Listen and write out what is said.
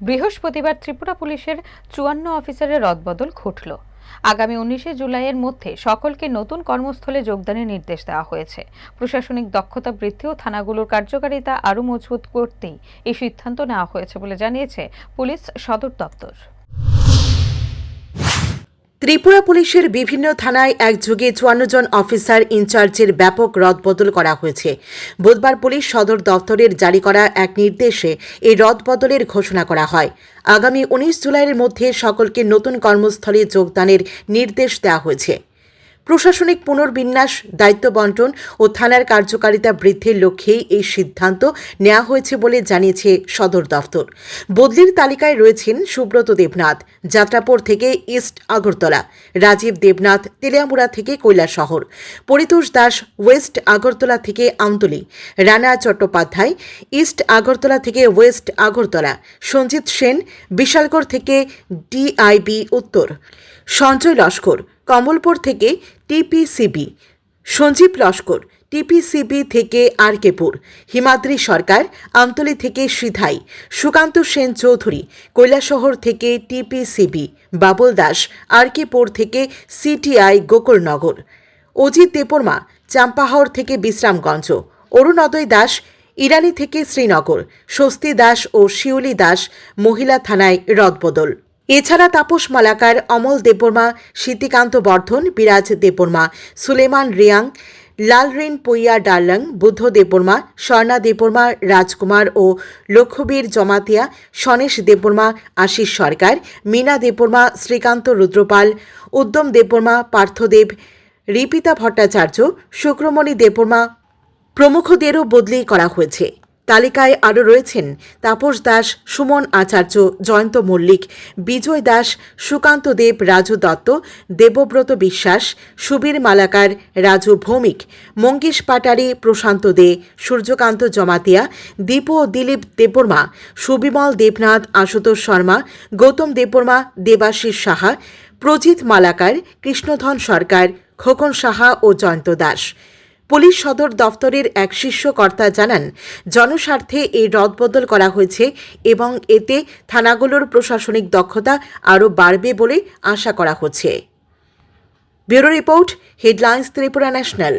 বৃহস্পতিবার ত্রিপুরা পুলিশের চুয়ান্ন অফিসারের রদবদল ঘটল। আগামী উনিশে জুলাইয়ের মধ্যে সকলকে নতুন কর্মস্থলে যোগদানের নির্দেশ দেওয়া হয়েছে। প্রশাসনিক দক্ষতা বৃদ্ধি ও থানাগুলোর কার্যকারিতা আরও মজবুত করতেই এই সিদ্ধান্ত নেওয়া হয়েছে বলে জানিয়েছে পুলিশ সদর দপ্তর। ত্রিপুরা পুলিশের বিভিন্ন থানায় একযোগে চুয়ান্ন জন অফিসার ইনচার্জের ব্যাপক রদবদল করা হয়েছে। বুধবার পুলিশ সদর দফতরের জারি করা এক নির্দেশে এই রদবদলের ঘোষণা করা হয়। আগামী উনিশ জুলাইয়ের মধ্যে সকলকে নতুন কর্মস্থলে যোগদানের নির্দেশ দেওয়া হয়েছে। প্রশাসনিক পুনর্বিন্যাস, দায়িত্ব বন্টন ও থানার কার্যকারিতা বৃদ্ধির লক্ষ্যেই এই সিদ্ধান্ত নেওয়া হয়েছে বলে জানিয়েছে সদর দফতর। বদলির তালিকায় রয়েছেন সুব্রত দেবনাথ, যাত্রাপুর থেকে ইস্ট আগরতলা, রাজীব দেবনাথ, তেলিয়ামুড়া থেকে কৈলাসহর পরিতোষ দাস, ওয়েস্ট আগরতলা থেকে আমতলী, রানা চট্টোপাধ্যায়, ইস্ট আগরতলা থেকে ওয়েস্ট আগরতলা, সঞ্জিত সেন, বিশালগড় থেকে ডিআইবি উত্তর, সঞ্জয় লস্কর কমলপুর থেকে টিপিসিবি, সঞ্জীব লস্কর, টিপিসিবি থেকে আর কেপুর হিমাদ্রি সরকার, আমতলি থেকে সিধাই, সুকান্ত সেন চৌধুরী, কৈলাসহর থেকে টিপিসিবি, বাবুল দাস আর কেপুর থেকে সিটিআই গোকুলনগর, অজিত দেপরমা চাম্পাহাওর থেকে বিশ্রামগঞ্জ, অরুণোদয় দাস, ইরানি থেকে শ্রীনগর, স্বস্তি দাস ও শিউলি দাস মহিলা থানায় রদবদল। এছাড়া তাপস মালাকার, অমল দেববর্মা সিদ্ধিকান্ত বর্ধন, বিরাজ দেববর্মা, সুলেমান রিয়াং, লালরেন পইয়া ডার্লাং, বুদ্ধ দেববর্মা, স্বর্ণা দেববর্মা, রাজকুমার ও লক্ষ্যবীর জমাতিয়া সনেশ দেববর্মা, আশিস সরকার, মীনা দেববর্মা, শ্রীকান্ত রুদ্রপাল, উদ্যম দেববর্মা, পার্থদেব, রিপিতা ভট্টাচার্য, শুক্রমণি দেববর্মা প্রমুখদেরও বদলি করা হয়েছে। তালিকায় আরও রয়েছেন তাপস দাস, সুমন আচার্য, জয়ন্ত মল্লিক, বিজয় দাস, সুকান্ত দেব, রাজু দত্ত, দেবব্রত বিশ্বাস, সুবীর মালাকার, রাজু ভৌমিক, মঙ্গেশ পাটারি, প্রশান্ত দে, সূর্যকান্ত জমাতিয়া, দীপ দিলীপ দেববর্মা, সুবিমল দেবনাথ, আশুতোষ শর্মা, গৌতম দেববর্মা, দেবাশিস সাহা প্রজিত মালাকার, কৃষ্ণধন সরকার, খোকন সাহা ও জয়ন্ত দাস। পুলিশ সদর দফতরের এক শীর্ষকর্তা জানান, জনস্বার্থে এই রদবদল করা হয়েছে এবং এতে থানাগুলোর প্রশাসনিক দক্ষতা আরও বাড়বে বলে আশা করা হচ্ছে। Bureau report, headlines Tripura national.